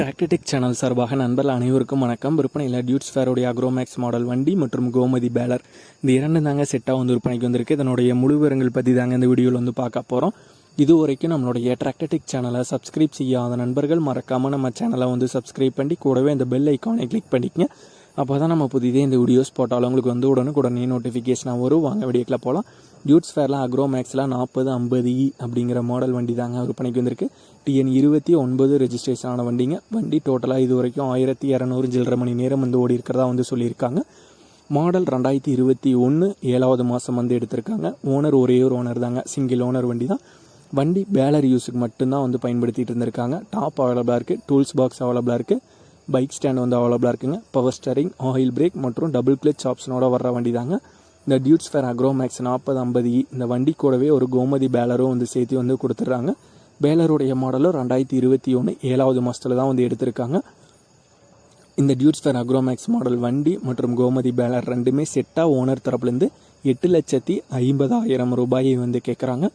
டிராக்டடிக் channel சார்பாக நண்பர்கள் அனைவருக்கும் வணக்கம். விற்பனையில் டியூட்ஸ் ஃபேரோடைய அக்ரோமேக்ஸ் மாடல் வண்டி மற்றும் கோமதி பேலர் இந்த இரண்டு தாங்க செட்டாக வந்து விற்பனைக்கு வந்திருக்கு. இதனுடைய முழு விவரங்கள் பற்றி தாங்க இந்த வீடியோவில் வந்து பார்க்க போகிறோம் இது வரைக்கும் நம்மளுடைய டிராக்டடிக் சேனலை சப்ஸ்கிரைப் செய்யாத நண்பர்கள் மறக்காமல் நம்ம சேனலை வந்து சப்ஸ்கிரைப் பண்ணி கூடவே இந்த பெல் ஐக்கானை கிளிக் பண்ணிக்கங்க. அப்போ தான் நம்ம புதிதே இந்த வீடியோஸ் போட்டாலும் உங்களுக்கு வந்து உடனுக்குடனே நோட்டிஃபிகேஷனாக வரும். வாங்க வீடியோக்கில் போகலாம் டியூட்ஸ் ஃபேரில் அக்ரோ மேக்ஸில் நாற்பது ஐம்பது இ அப்படிங்கிற மாடல் வண்டி தாங்க விற்பனைக்கு வந்திருக்கு. டிஎன் இருபத்தி ஒன்பது ரெஜிஸ்ட்ரேஷன் ஆன வண்டிங்க. வண்டி டோட்டலாக இது வரைக்கும் ஆயிரத்தி இரநூறு சில்லரை மணி நேரம் வந்து ஓடி இருக்கிறதா வந்து சொல்லியிருக்காங்க. மாடல் ரெண்டாயிரத்தி இருபத்தி ஒன்று ஏழாவது மாதம் வந்து எடுத்திருக்காங்க. ஓனர் ஒரே ஒரு ஓனர் தாங்க. சிங்கிள் ஓனர் வண்டி தான். வண்டி பேலர் யூஸுக்கு மட்டும்தான் வந்து பயன்படுத்திகிட்டு இருந்திருக்காங்க. டாப் அவைலபிளாக இருக்குது டூல்ஸ் பாக்ஸ் அவைலபிளாக இருக்குது பைக் ஸ்டாண்ட் வந்து அவைலபிளாக இருக்குங்க. பவர் ஸ்டரிங் ஆயில் பிரேக் மற்றும் டபுள் கிளச் ஆப்ஷனோட வர்ற வண்டி தாங்க இந்த டியூட்ஸ் ஃபேர் அக்ரோ மேக்ஸ் நாற்பது ஐம்பது e இந்த வண்டி கூடவே ஒரு கோமதி பேலரும் வந்து சேர்த்து வந்து கொடுத்துட்றாங்க. பேலருடைய மாடலும் ரெண்டாயிரத்தி இருபத்தி ஒன்று ஏழாவது மாதத்தில் தான் வந்து எடுத்திருக்காங்க. இந்த டியூட்ஸ் ஃபேர் அக்ரோமேக்ஸ் மாடல் வண்டி மற்றும் கோமதி பேலர் ரெண்டுமே செட்டாக ஓனர் தரப்புலேருந்து எட்டு லட்சத்தி ஐம்பதாயிரம் ரூபாயை வந்து கேட்குறாங்க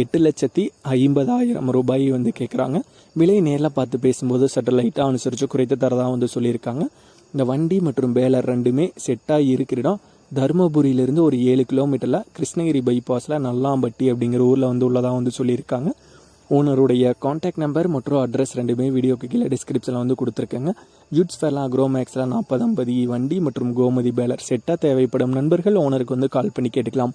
எட்டு லட்சத்தி ஐம்பதாயிரம் ரூபாய் வந்து கேட்குறாங்க விலை நேரில் பார்த்து பேசும்போது சற்று லைட்டாக அனுசரித்து குறைத்து தரதாக வந்து சொல்லியிருக்காங்க. இந்த வண்டி மற்றும் பேலர் ரெண்டுமே செட்டாக இருக்கிற இடம். தருமபுரியிலிருந்து ஒரு ஏழு கிலோமீட்டரில் கிருஷ்ணகிரி பைபாஸில் நல்லாம்பட்டி அப்படிங்கிற ஊரில் வந்து உள்ளதாக வந்து சொல்லியிருக்காங்க. ஓனருடைய காண்டாக்ட் நம்பர் மற்றும் அட்ரஸ் ரெண்டுமே வீடியோக்கு கீழே டிஸ்கிரிப்ஷனில் வந்து கொடுத்துருக்கேங்க. யூட்ஸ் ஃபேர்லாம் அக்ரோமேக்ஸில் நாற்பது ஐம்பது e வண்டி மற்றும் கோமதி பேலர் செட்டாக தேவைப்படும் நண்பர்கள் ஓனருக்கு வந்து கால் பண்ணி கேட்டுக்கலாம்.